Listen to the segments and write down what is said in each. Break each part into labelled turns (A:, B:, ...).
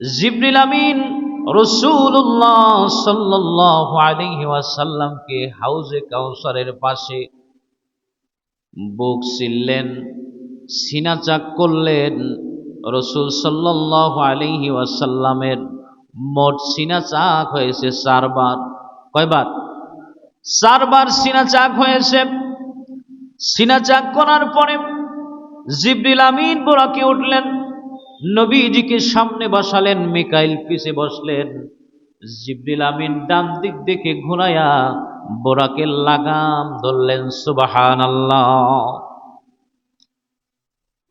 A: জিবরিল আমিন রসুল্লাহ সাল্লাহ আলহি ওয়াসাল্লামকে হাউজে কাউসারের পাশে বুক ছিললেন সিনা চাক করলেন। রসুল সাল্লাহ আলহি ওয়াসাল্লামের মোট সিনা চাক হয়েছে চারবার। কয়বার? চারবার সিনা চাক হয়েছে। সিনা চাক করার পরে জিবরিল আমিন বোরাকে উঠলেন। নবীজিকে সামনে বসালেন, মিকাইল পিছে বসলেন। জিবরিল আমিন ডান দিক দেখে ঘুরাইয়া বোরাকে লাগাম ধরলেন সুবাহান আল্লাহ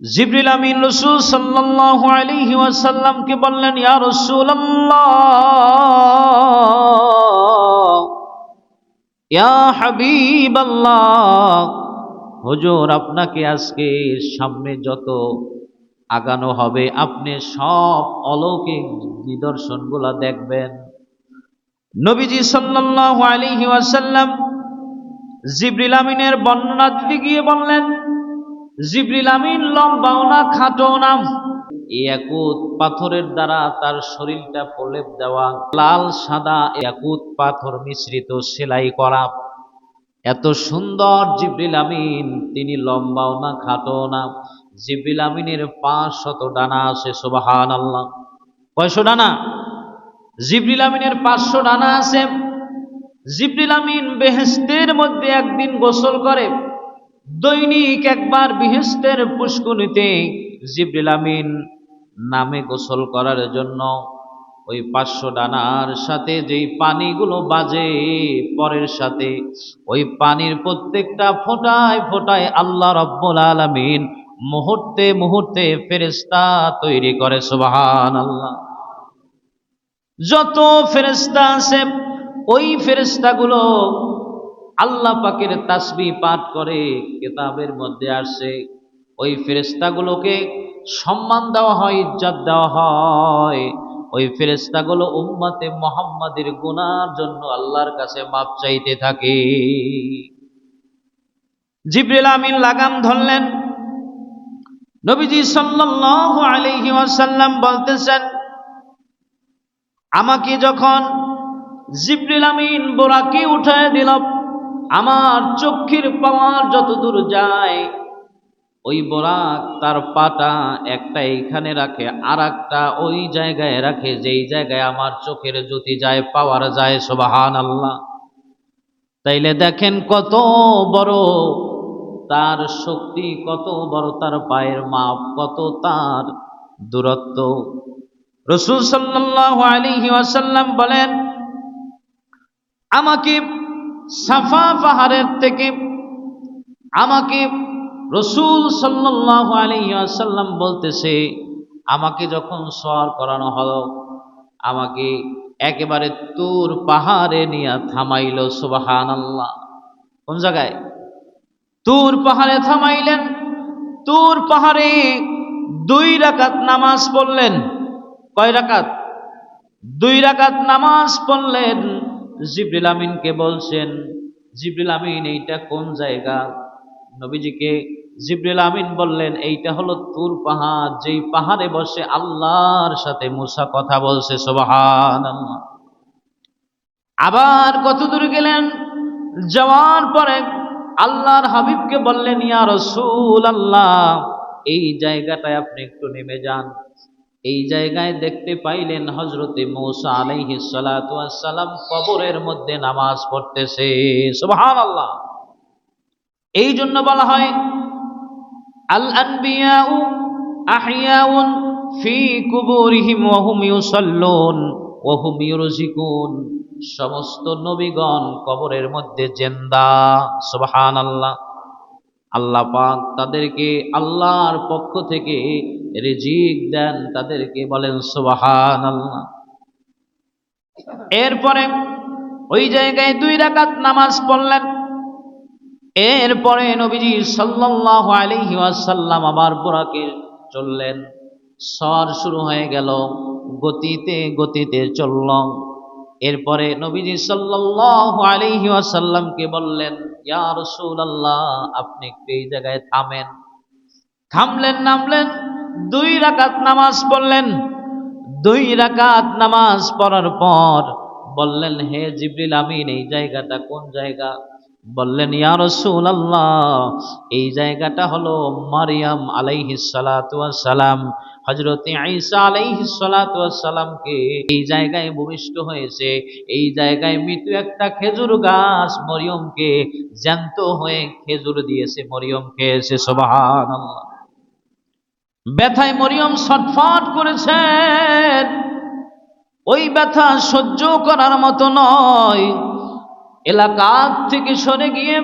A: জিবরিল আমিন রসুল সাল্লাল্লাহু আলাইহি ওয়াসাল্লামকে বললেন, ইয়া রাসূলুল্লাহ, ইয়া হাবিবাল্লাহ, হুজুর, আপনাকে আজকে সামনে যত আগানো হবে। আপনি সব অলৌকিক নিদর্শনগুলা দেখবেন। নবীজি সাল্লাল্লাহু আলাইহি ওয়াসাল্লাম জিবরিল আমিনের বর্ণনা দিতে গিয়ে বললেন, জিবরিল আমিন লম্বাও না খাটো না একুত পাথরের দ্বারা তার শরীরটা প্রলেপ দেওয়া, লাল, সাদা একুত পাথর মিশ্রিত সেলাই করা। এত সুন্দর জিবরিল আমিন, তিনি লম্বাও না খাটো না জিবরিল আমিনের পাঁচ শত ডানা আছে সোবাহান আল্লাহ কয়শো ডানা? জিবরিল আমিনের পাঁচশো ডানা আছে। জিবরিল আমিন বেহেস্তের মধ্যে একদিন গোসল করে। দৈনিক একবার বিহেস্তের পুষ্কুনিতে জিবরিল আমিন নামে গোসল করার জন্য ওই পাঁচশো ডানার সাথে যেই পানিগুলো বাজে, পরের সাথে ওই পানির প্রত্যেকটা ফোটায় ফোটায় আল্লাহ রব্বুল আলমিন মুহূর্তে মুহূর্তে ফেরেস্তা তৈরি করে সুবাহান আল্লাহ যত ফেরেস্তা আছে, ওই ফেরেস্তাগুলো আল্লাহ পাকের তাসবি পাঠ করে কেতাবের মধ্যে আসে। ওই ফেরেস্তাগুলোকে সম্মান দেওয়া হয়, ইজ্জত দেওয়া হয়। ওই ফেরেস্তাগুলো উম্মতে মোহাম্মদের গুনার জন্য আল্লাহর কাছে মাপ চাইতে থাকে। জিব্রিল আমিন লাগাম ধরলেন নবীজি আলাইহি ওয়াসাল্লাম বলতেছেন, আমাকে যখন জিব্রিল আমিন বোরাকে উঠায় দিল, আমার চক্ষের পাওয়ার যত দূর যায়, ওই বোরাক তার পাটা একটা এইখানে রাখে আর একটা ওই জায়গায় রাখে, যেই জায়গায় আমার চোখের জ্যোতি যায়, পাওয়ার যায় সোবাহান আল্লাহ তাইলে দেখেন কত বড় তার শক্তি কত বড়, তার পায়ের মাপ কত, তার দূরত্ব। রসুল সাল্লাল্লাহু আলাইহি ওয়াসাল্লাম বলেন, আমাকে সাফা পাহাড়ের থেকে, আমাকে রসুল সাল্লাল্লাহু আলাইহি ওয়াসাল্লাম বলতেছে, আমাকে যখন সওয়ার করানো হলো, আমাকে একেবারে তুর পাহাড়ে নিয়ে থামাইল, সুবহানাল্লাহ। কোন জায়গায়? তুর পাহাড়ে থামাইলেন, তুর পাহাড়ে দুই রাকাত নামাজ পড়লেন। কয় রাকাত? দুই রাকাত নামাজ পড়লেন, জিবরিল আমিনকে বলছেন, জিবরিল আমিন, এইটা কোন জায়গা? নবীজিকে জিবরিল আমিন বললেন, এইটা হলো তুর পাহাড়, যেই পাহাড়ে বসে আল্লাহর সাথে মুসা কথা বলছে সোবাহান আবার কত দূর গেলেন, যাওয়ার পরে আল্লাহর হাবিবকে বললেন, ইয়া রসুল আল্লাহ এই জায়গাটায় আপনি একটু নেমে যান। এই জায়গায় দেখতে পাইলেন হজরতে মৌসা আলাইহি সালাম কবরের মধ্যে নামাজ পড়তেছে। আল্লাহ এই জন্য বলা হয় আল আনবিয়াউ আহিয়াউন ফি কুবুরিহিম ওয়া হুম সমস্ত নবীগণ কবরের মধ্যে জেন্দা, সুবহানাল্লাহ। আল্লাহ আল্লাহ পাক তাদেরকে আল্লাহর পক্ষ থেকে রিজিক দেন, তাদেরকে বলেন সুবাহান আল্লাহ এরপরে ওই জায়গায় দুই রাকাত নামাজ পড়লেন। এরপরে নবীজি সাল্লাল্লাহু আলাইহি ওয়াসাল্লাম আবার বোরাকে চললেন। সর শুরু হয়ে গেল, গতিতে গতিতে চলল। এরপরে নবীজি সাল্লাল্লাহু আলাইহি বললেন আপনি এই জায়গায় থামেন। থামলেন, নামলেন, দুই রাকাত নামাজ পড়লেন। দুই রাকাত নামাজ পড়ার পর বললেন, হে জিবরিল আমিন, এই জায়গাটা কোন জায়গা? বললেন, ইয়া রাসূলুল্লাহ, এই জায়গাটা হলো মারিয়াম ওয়াস সালাম হযরত ঈসা আলাইহিস সালাতু সালামকে এই জায়গায় ভূমিষ্ঠ হয়েছে। এই জায়গায় মৃত্যু একটা খেজুর গাছ মরিয়মকে জ্যান্ত হয়ে খেজুর দিয়েছে, মরিয়মকে সে সুবহানাল্লাহ। ব্যথায় মরিয়ম ছটফট করেছেন। ওই ব্যথা সহ্য করার মতো নয়। এলাকা থেকে সরে গিয়ে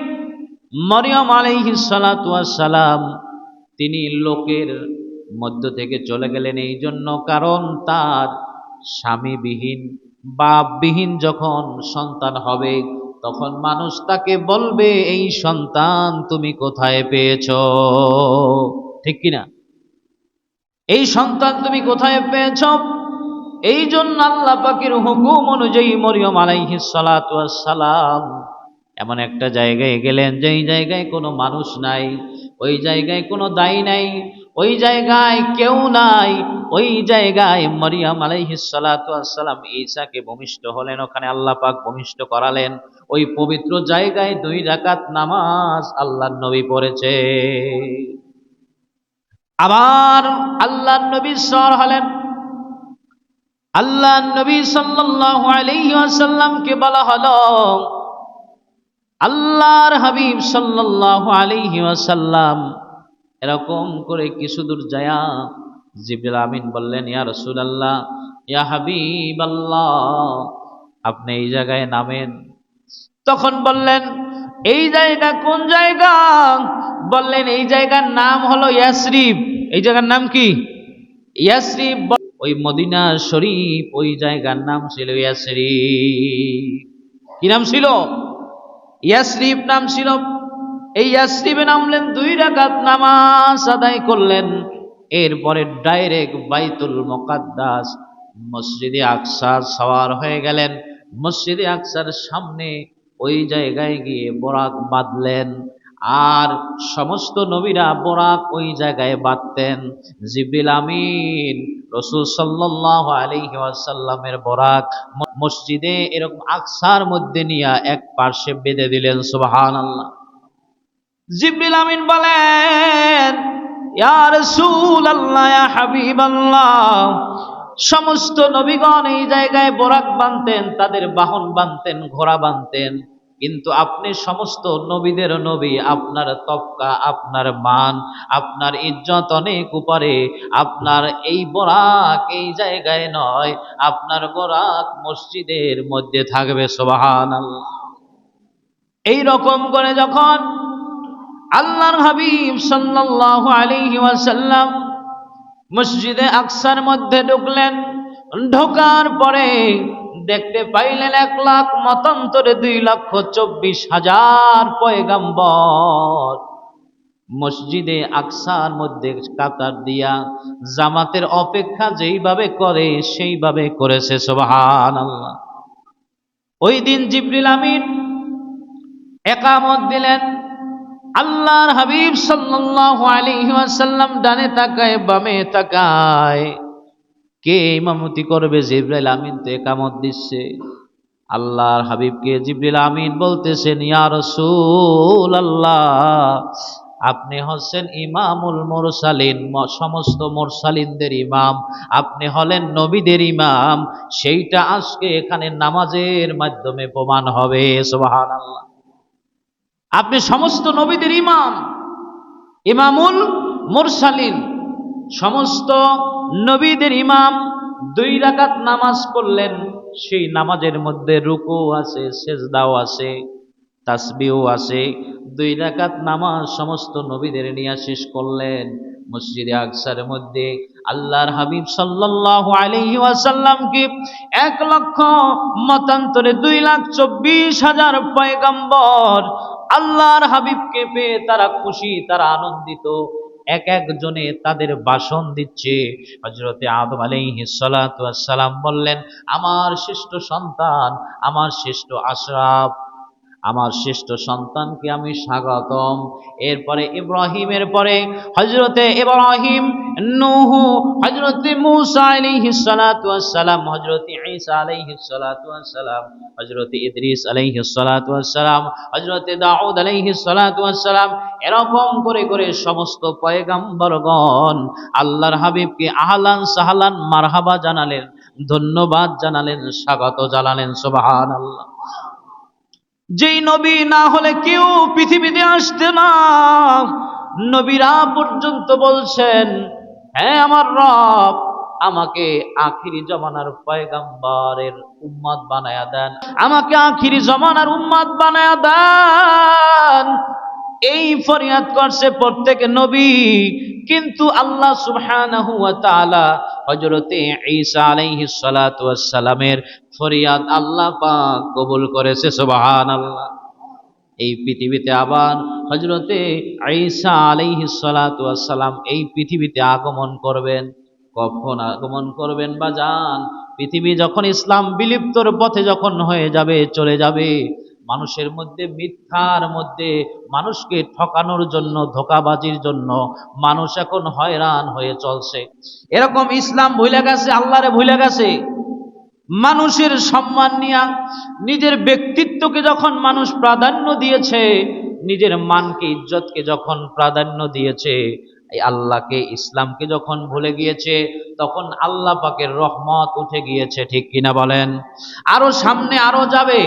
A: মরিয়ম সালাতু সালাম তিনি লোকের মধ্য থেকে চলে গেলেন। এই জন্য কারণ তার স্বামীবিহীন, বাপবিহীন যখন সন্তান হবে, তখন মানুষ তাকে বলবে, এই সন্তান তুমি কোথায় পেয়েছ? ঠিক কিনা? এই সন্তান তুমি কোথায় পেয়েছ? এই জন্য আল্লাহ পাকের হুকুম অনুযায়ী মরিয়ম আলাইহিস সালাতু সালাম এমন একটা জায়গায় গেলেন যেই জায়গায় কোনো মানুষ নাই, ওই জায়গায় কোনো দায়ী নাই, ওই জায়গায় কেউ নাই, ওই জায়গায় মরিয়াম আলাইহিসালাম ঈসাকে ভূমিষ্ঠ হলেন, ওখানে আল্লাহ পাক ভূমিষ্ঠ করালেন। ওই পবিত্র জায়গায় দুই রাকাত নামাজ আল্লাহ নবী পড়েছে। আবার আল্লাহ নবী সর হলেন। আল্লাহ নবী সাল্লাল্লাহু আলাইহি ওয়াসাল্লামকে বলা হলো, আল্লাহর হাবিব সাল্লাল্লাহু আলাইহি ওয়াসাল্লাম, এরকম করে কিছু দূর যায়া জিবরিল আমিন বললেন, ইয়া রাসূলুল্লাহ, ইয়া হাবিব আল্লাহ আপনি এই জায়গায় নামেন। তখন বললেন, এই জায়গা কোন জায়গা? বললেন, এই জায়গার নাম হলো ইয়াসরিব। এই জায়গার নাম কি? ইয়াসরিব ওই মদিনা শরীফ, ওই জায়গার নাম ছিল ইয়াসরিব কি নাম ছিল? ইয়াসরিফ নাম ছিল। এই ইয়াসরিফে নামলেন দুই রাকাত নামাজ আদায় করলেন। এরপরে ডাইরেক্ট বাইতুল মোকাদ্দাস মসজিদে আকসার সওয়ার হয়ে গেলেন। মসজিদে আকসার সামনে ওই জায়গায় গিয়ে বরাক বাঁধলেন। আর সমস্ত নবীরা বরাক ওই জায়গায় বাঁধতেন। জিবিল আমিন রসুল সাল্লাহ আলহি আসাল্লামের বরাক মসজিদে এরকম আকসার মধ্যে নিয়ে এক পার্শ্বে বেঁধে দিলেন সুবাহান আল্লাহ জিব্রিল আমিন বলেন, ইয়া রাসূল আল্লাহ ইয়া হাবিব আল্লাহ সমস্ত নবীগণ এই জায়গায় বরাক বানতেন তাদের বাহন বানতেন ঘোড়া বানতেন কিন্তু আপনি সমস্ত নবীদের নবী, আপনার তবকা, আপনার মান, আপনার ইজ্জত অনেক উপরে, আপনার এই বরাক এই জায়গায় নয়, আপনার বরাক মসজিদের মধ্যে থাকবে সোবাহান এই রকম করে যখন আল্লাহর হাবিব সাল্লাল্লাহু আলাইহি ওয়াসাল্লাম মসজিদে আকসার মধ্যে ঢুকলেন, ঢোকার পরে দেখতে পাইলেন এক লাখ, মতান্তরে দুই লক্ষ চব্বিশ হাজার পয়গাম্বর। মসজিদে আকসার মধ্যে কাতার দিয়া জামাতের অপেক্ষা যেইভাবে করে, সেইভাবে করেছে সোবাহান আল্লাহ ওই দিন জিবরিল আমিন একামত দিলেন। আল্লাহর হাবিব সাল্লাল্লাহু আলাইহি ওয়াসাল্লাম ডানে তাকায়, বামে তাকায়। কে ইমামতি করবে? জিব্রাইল আমিন তো একামত দিচ্ছে। আল্লাহর হাবিবকে জিব্রিল আমিন বলতেছেন, ইয়া রাসূল আল্লাহ আপনি হচ্ছেন ইমামুল মোরসালিন সমস্ত মোরসালিনদের ইমাম। আপনি হলেন নবীদের ইমাম। সেইটা আজকে এখানে নামাজের মাধ্যমে প্রমাণ হবে। সুবহানাল্লাহ। আপনি সমস্ত নবীদের ইমাম, ইমামুল মোরসালিন, সমস্ত নবীদের ইমাম দুই রাকাত নামাজ পড়লেন, সেই নামাজের মধ্যে রুকু আছে, সেজদাও আছে তাসবিও আছে। দুই রাকাত নামাজ সমস্ত নবীদের নিয়ে শেষ করলেন। মসজিদে আকসার মধ্যে আল্লাহর হাবিব সাল্লাল্লাহু আলাইহি ওয়াসাল্লামকে এক লক্ষ মতান্তরে দুই লাখ চব্বিশ হাজার পয়গাম্বর আল্লাহর হাবিবকে পেয়ে তারা খুশি, তারা আনন্দিত। এক একজনে তাদের বাসন দিচ্ছে। হজরতে আদম সালাম বললেন, আমার শ্রেষ্ঠ সন্তান, আমার শ্রেষ্ঠ আশরাফ। আমার শ্রেষ্ঠ সন্তানকে আমি স্বাগতম। এরপরে ইব্রাহিমের পরে হজরতে ইব্রাহিম, নুহু হজরতে মুসা আলাইহিস সালাতু ওয়াস সালাম হজরতে ঈসা আলাইহিস সালাতু ওয়াস সালাম হজরতে ইদ্রিস আলাইহিস সালাতু ওয়াস সালাম হজরতে দাউদ আলাইহিস সালাতু ওয়াস সালাম এরকম করে করে সমস্ত পয়গাম্বরগণ আল্লাহর হাবিবকে আহলান সাহলান মারহাবা জানালেন, ধন্যবাদ জানালেন, স্বাগত জানালেন, সুবহানাল্লাহ। যেই নবী না হলে কেউ পৃথিবীতে আসতে না। নবীরা পর্যন্ত বলছেন হ্যাঁ আমার রব, আমাকে আখিরি জমানার পয়গাম্বারের উম্মাদ বানায়া দেন। আমাকে আখিরি জমানার উম্মাদ বানায়া দেন। এই ফরিয়াদ করছে প্রত্যেক নবী। কিন্তু আল্লাহ সুবহানাহু ওয়া তাআলা হযরতে ঈসা আলাইহিস সালাতু ওয়াস সালামের ফরিয়াদ আল্লাহ পাক কবুল করেছে, সুবহানাল্লাহ। এই পৃথিবীতে আবার হযরতে ঈসা আলাইহিস সালাতু ওয়াস সালাম এই পৃথিবীতে আগমন করবেন। কখন আগমন করবেন বা যান? পৃথিবী যখন ইসলাম বিলুপ্তর পথে যখন হয়ে যাবে, চলে যাবে মানুষের মধ্যে মিথ্যার মধ্যে মানুষকে ঠকানোর জন্য, ধোকাবাজির জন্য মানুষ এখন হয়রান হয়ে চলছে। এরকম ইসলাম ভুলে গেছে, আল্লাহরে ভুলে গেছে। মানুষের সম্মান নিয়া, নিজের ব্যক্তিত্বকে যখন মানুষ প্রাধান্য দিয়েছে, নিজের মানকে, ইজ্জতকে যখন প্রাধান্য দিয়েছে এই আল্লাহকে ইসলামকে যখন ভুলে গিয়েছে, তখন আল্লাহ পাকের রহমত উঠে গিয়েছে, ঠিক কিনা বলেন? আরও সামনে আরও যাবে,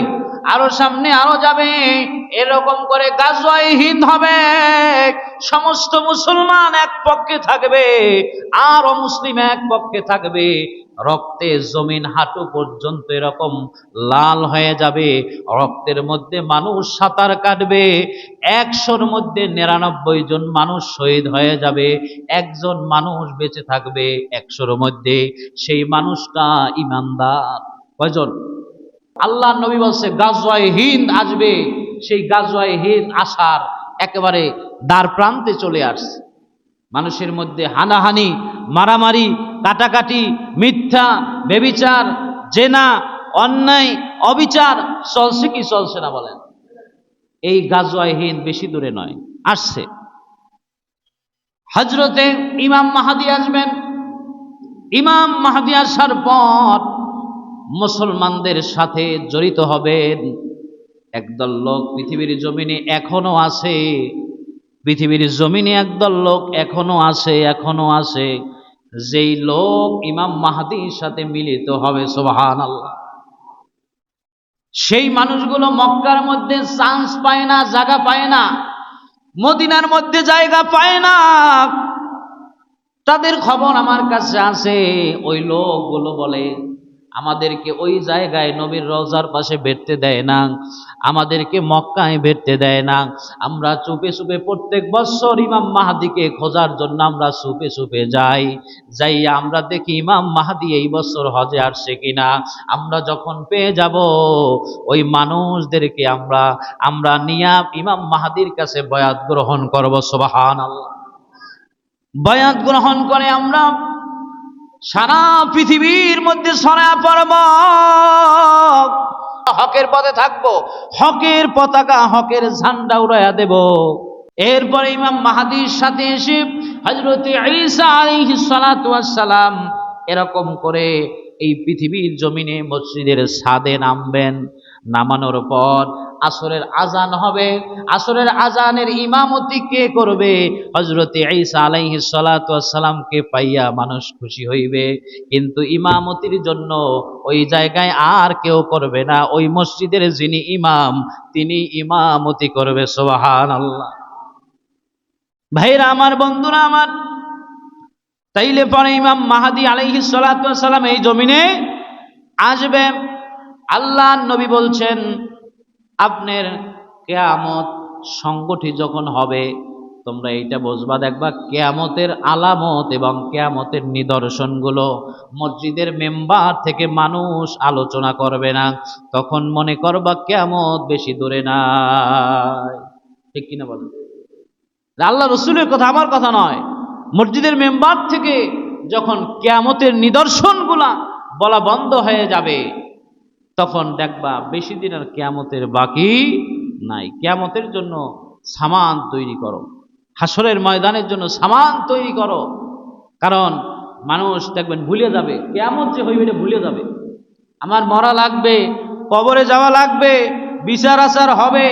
A: আরও সামনে আরও যাবে, এরকম করে গাজওয়াই হিন্দ হবে। সমস্ত মুসলমান এক পক্ষে থাকবে আর অমুসলিম এক পক্ষে থাকবে। রক্তে জমিন হাঁটু পর্যন্ত এরকম লাল হয়ে যাবে, রক্তের মধ্যে মানুষ সাঁতার কাটবে, একশোর মধ্যে নিরানব্বই জন মানুষ শহীদ হয়ে যাবে, একজন মানুষ বেঁচে থাকবে একশোর মধ্যে, সেই মানুষটা ইমানদার। কয়জন? আল্লাহ নবী বলছে গাজওয়াই হিন্দ আসবে, সেই গাজওয়াই হিন্দ আসার একেবারে দ্বার প্রান্তে চলে আসছে। মানুষের মধ্যে হানাহানি, মারামারি, কাটাকাটি, মিথ্যা, বেবিচার, জেনা, অন্যায়, অবিচার চলছে কি চলছে না বলেন? এই গাজওয়াই বেশি দূরে নয়, আসছে। হজরতে ইমাম মাহাদি আসবেন। ইমাম মাহাদি আসার পর মুসলমানদের সাথে জড়িত হবেন। একদল লোক পৃথিবীর জমিনে এখনও আছে। পৃথিবীর জমিনে একদল লোক এখনও আছে এখনও আছে। যেই লোক ইমাম মাহাদির সাথে মিলিত হবে সোহান আল্লাহ সেই মানুষগুলো মক্কার মধ্যে চান্স পায় না, জায়গা পায় না। মদিনার মধ্যে জায়গা পায় না। তাদের খবর আমার কাছে আছে। ওই লোকগুলো বলে আমাদেরকে ওই জায়গায় নবীর রওজার পাশে বেরতে দেয় না। আমাদেরকে মক্কায় বেরতে দেয় না। আমরা চুপে চুপে প্রত্যেক বছর ইমাম মাহাদিকে খোঁজার জন্য আমরা চুপে চুপে যাই। যাই আমরা দেখি ইমাম মাহাদি এই বছর হজে আসছে কিনা। আমরা যখন পেয়ে যাব, ওই মানুষদেরকে আমরা আমরা নিয়া ইমাম মাহাদির কাছে বয়াত গ্রহণ করব সোবাহান আল্লাহ বয়াত গ্রহণ করে আমরা সারা পৃথিবীর মধ্যে সরা পর্ব হকের পথে থাকব, হকের পতাকা, হকের ঝান্ডা উড়াইয়া দেব। এরপরে ইমাম মাহাদির সাথে এসে হজরত সালাম এরকম করে এই পৃথিবীর জমিনে মসজিদের সাদে নামবেন। নামানোর পর আসরের আজান হবে। আসরের আজানের ইমামতি কে করবে? হজরতে ঈসা আলাইহিস সালাতু ওয়াস সালামকে পাইয়া মানুষ খুশি হইবে। কিন্তু ইমামতির জন্য ওই জায়গায় আর কেউ করবে না। ওই মসজিদের যিনি ইমাম, তিনি ইমামতি করবে, সুবহানাল্লাহ। ভাইরা, আমার বন্ধুরা, আমার তাইলে পরে ইমাম মাহাদি ওয়াস সালাম এই জমিনে আসবে। আল্লাহ নবী বলছেন, আপনার কেয়ামত সংগঠিত যখন হবে, তোমরা এইটা বুঝবা দেখবা, কেয়ামতের আলামত এবং কেয়ামতের নিদর্শনগুলো মসজিদের মেম্বার থেকে মানুষ আলোচনা করবে না। তখন মনে করবা কেয়ামত বেশি দূরে নাই। ঠিক কিনা বলেন আল্লাহ রসুলের কথা আমার কথা নয়। মসজিদের মেম্বার থেকে যখন কেয়ামতের নিদর্শনগুলা বলা বন্ধ হয়ে যাবে তখন দেখবা বেশি দিন আর কেয়ামতের বাকি নাই। কেয়ামতের জন্য সামান তৈরি করো। হাসরের ময়দানের জন্য সামান তৈরি করো। কারণ মানুষ দেখবেন ভুলে যাবে। কেয়ামত যে হইবে এটা ভুলে যাবে। আমার মরা লাগবে, কবরে যাওয়া লাগবে, বিচার আচার হবে।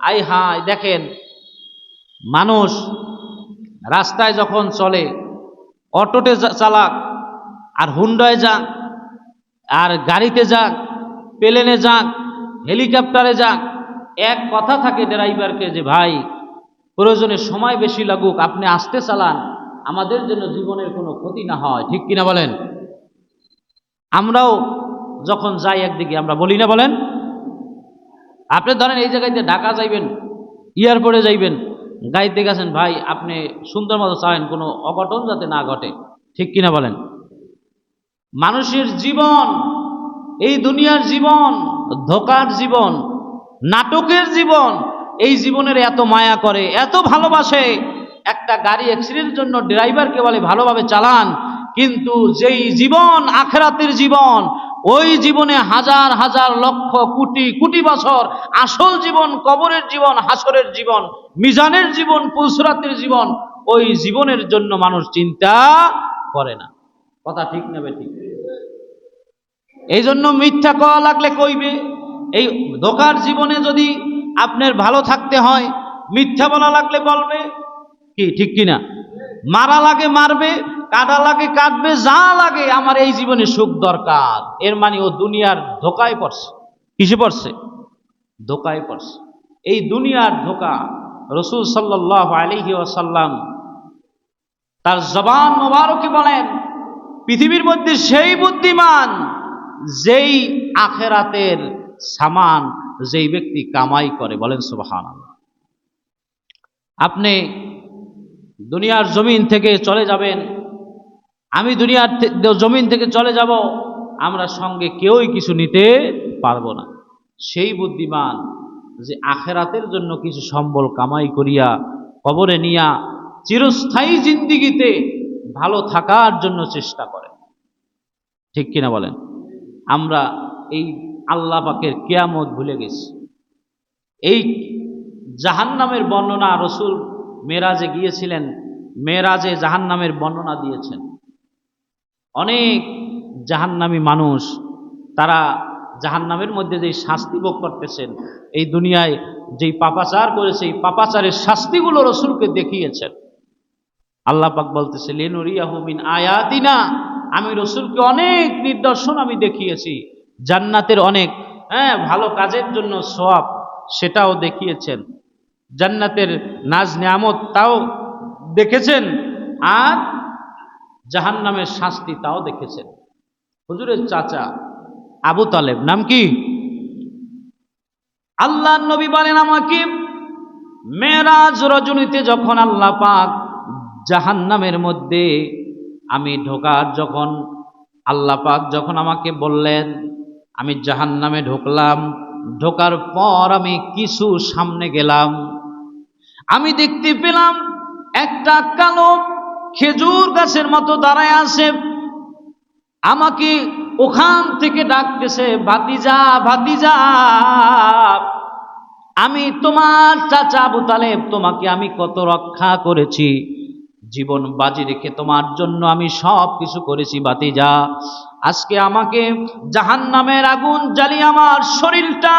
A: আই হাই দেখেন মানুষ রাস্তায় যখন চলে, অটোতে চালাক, আর হুন্ডায় যাক আর গাড়িতে যাক প্লেনে যাক, হেলিকপ্টারে যাক, এক কথা থাকে ড্রাইভারকে যে, ভাই, প্রয়োজনে সময় বেশি লাগুক, আপনি আসতে চালান, আমাদের জন্য জীবনের কোনো ক্ষতি না হয়। ঠিক কিনা বলেন? আমরাও যখন যাই একদিকে, আমরা বলি না বলেন? আপনি ধরেন এই জায়গায় ঢাকা যাইবেন, এয়ারপোর্টে যাইবেন, গাড়িতে গেছেন, ভাই, আপনি সুন্দর মতো চালান, কোনো অঘটন যাতে না ঘটে। ঠিক কিনা বলেন? মানুষের জীবন এই দুনিয়ার জীবন, ধোকার জীবন, নাটকের জীবন, এই জীবনের এত মায়া করে, এত ভালোবাসে। একটা গাড়ি অ্যাক্সিডেন্টের জন্য ড্রাইভারকে বলে ভালোভাবে চালান, কিন্তু যেই জীবন, আখেরাতের জীবন, ওই জীবনে হাজার হাজার লক্ষ, কোটি কোটি বছর আসল জীবন, কবরের জীবন, হাসরের জীবন, মিজানের জীবন, পুলসরাতের জীবন, ওই জীবনের জন্য মানুষ চিন্তা করে না। কথা ঠিক নেবে ঠিক? এই জন্য মিথ্যা কওয়া লাগলে কইবে। এই ধোকার জীবনে যদি আপনার ভালো থাকতে হয়, মিথ্যা বলা লাগলে বলবে। কি, ঠিক কিনা? মারা লাগে মারবে কাটা লাগে কাটবে যা লাগে আমার এই জীবনে সুখ দরকার। এর মানে ও দুনিয়ার ধোকায় পড়ছে। কিসে পড়ছে? ধোকায় পড়ছে। এই দুনিয়ার ধোকা রসুল সাল্লাহ আলিহি ওয়াসাল্লাম তার জবান মোবারকে বলেন, পৃথিবীর মধ্যে সেই বুদ্ধিমান যেই আখেরাতের সামান যেই ব্যক্তি কামাই করে, বলেন সুবাহান আপনি দুনিয়ার জমিন থেকে চলে যাবেন, আমি দুনিয়ার জমিন থেকে চলে যাব, আমরা সঙ্গে কেউই কিছু নিতে পারব না। সেই বুদ্ধিমান যে আখেরাতের জন্য কিছু সম্বল কামাই করিয়া, কবরে নিয়া চিরস্থায়ী জিন্দিগিতে ভালো থাকার জন্য চেষ্টা করে। ঠিক কিনা বলেন? আমরা এই আল্লাহ পাকের কেয়ামত ভুলে গেছি। এই জাহান্নামের বর্ণনা রসুল মেরাজে গিয়েছিলেন, মেরাজে জাহান্নামের বর্ণনা দিয়েছেন। অনেক জাহান্নামী মানুষ, তারা জাহান্নামের মধ্যে যেই শাস্তি ভোগ করতেছেন, এই দুনিয়ায় যেই পাপাচার করেছে এই পাপাচারের শাস্তিগুলো রসুলকে দেখিয়েছেন। আল্লাহ পাক বলতেছে লেনুরিয়াহুমিন আয়াতিনা আমি রসুলকে অনেক নিদর্শন আমি দেখিয়েছি। জান্নাতের অনেক হ্যাঁ ভালো কাজের জন্য সব সেটাও দেখিয়েছেন। জান্নাতের নাজ নিয়ামত তাও দেখেছেন আর জাহান্নামের শাস্তি তাও দেখেছেন। হুজুরের চাচা আবু তালেব, নাম কি? আল্লাহ নবী বলেন আমাকে, মেরাজ রজনীতে যখন আল্লাহ পাক জাহান্নামের মধ্যে আমি ঢোকার যখন আল্লাহ পাক যখন আমাকে বললেন, আমি জাহান্নামে ঢুকলাম। ঢোকার পর আমি কিছু সামনে গেলাম। আমি দেখতে পেলাম একটা কালো খেজুর গাছের মতো দাঁড়ায় আছে। আমাকে ওখান থেকে ডাকতেছে, ভাতিজা ভাতিজা, আমি তোমার চাচা আবু তোমাকে আমি কত রক্ষা করেছি। জীবন বাজি রেখে তোমার জন্য আমি সব কিছু করেছি বাতিজা আজকে আমাকে জাহান নামের আগুন জ্বালিয়ে আমার শরীরটা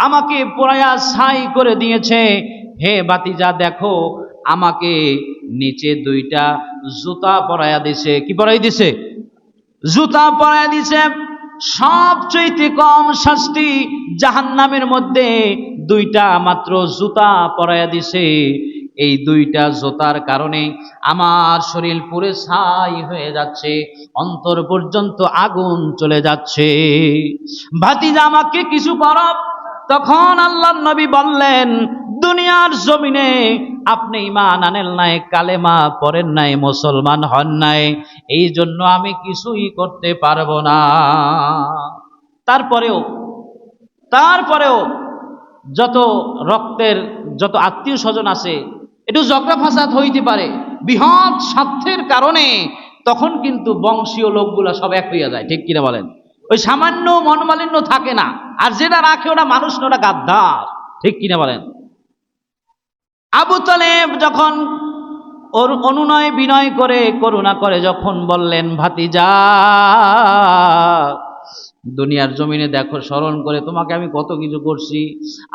A: আমাকে পোড়ায়া ছাই করে দিয়েছে। হে বাতিজা দেখো, আমাকে নিচে দুইটা জুতা পরায়া দিছে। কি পরাই দিছে? জুতা পরায় দিছে। সবচেয়ে কম শাস্তি জাহান্নামের মধ্যে দুইটা মাত্র জুতা পরায় দিছে। এই দুইটা জোতার কারণে আমার শরীর পুরে ছাই হয়ে যাচ্ছে, অন্তর পর্যন্ত আগুন চলে যাচ্ছে। ভাতিজা আমাকে কিছু করো তখন আল্লাহ নবী বললেন, দুনিয়ার জমিনে আপনি ইমান আনেন নাই, কালেমা পড়েন নাই, মুসলমান হন নাই এই জন্য আমি কিছুই করতে পারব না। তারপরেও তারপরেও যত রক্তের, যত আত্মীয় স্বজন আছে একটু ঝগড়া ফাসাদ হইতে পারে। বৃহৎ স্বার্থের কারণে তখন কিন্তু বংশীয় লোকগুলা সব এক হইয়া যায়, ঠিক কিনা বলেন? ওই সামান্য মনমালিন্য থাকে না, আর যেটা রাখে ওটা মানুষ না, ওটা গাদ্দার, ঠিক কিনা বলেন? আবু তালেব যখন ওর অনুনয় বিনয় করে, করুণা করে যখন বললেন, ভাতিজা দুনিয়ার জমিনে দেখো, স্মরণ করে তোমাকে আমি কত কিছু করছি।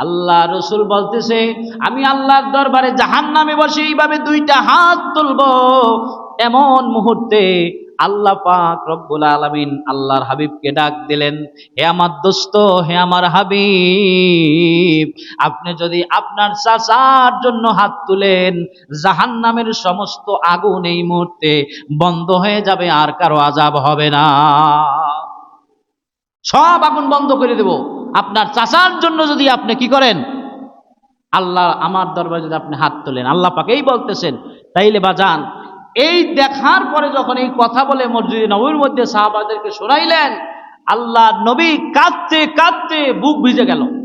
A: আল্লাহ রসুল বলতেছে, আমি আল্লাহর দরবারে জাহান নামে বসে এইভাবে দুইটা হাত তুলবো। এমন মুহূর্তে আল্লাহ পাক রব্বুল আলামিন আল্লাহর হাবিবকে ডাক দিলেন, হে আমার দোস্ত, হে আমার হাবিব, আপনি যদি আপনার চাচার জন্য হাত তুলেন, জাহান্নামের সমস্ত আগুন এই মুহূর্তে বন্ধ হয়ে যাবে, আর কারও আজাব হবে না। সব আগুন বন্ধ করে দেব। আপনার চাচার জন্য যদি আপনি কি করেন? আল্লাহ, আমার দরবারে যদি আপনি হাত তোলেন। আল্লাহ পাকেই বলতেছেন, তাইলে বা যান। এই দেখার পরে যখন এই কথা বলে মসজিদ নবীর মধ্যে সাহাবাদেরকে শোনাইলেন, আল্লাহ নবী কাঁদতে কাঁদতে বুক ভিজে গেল।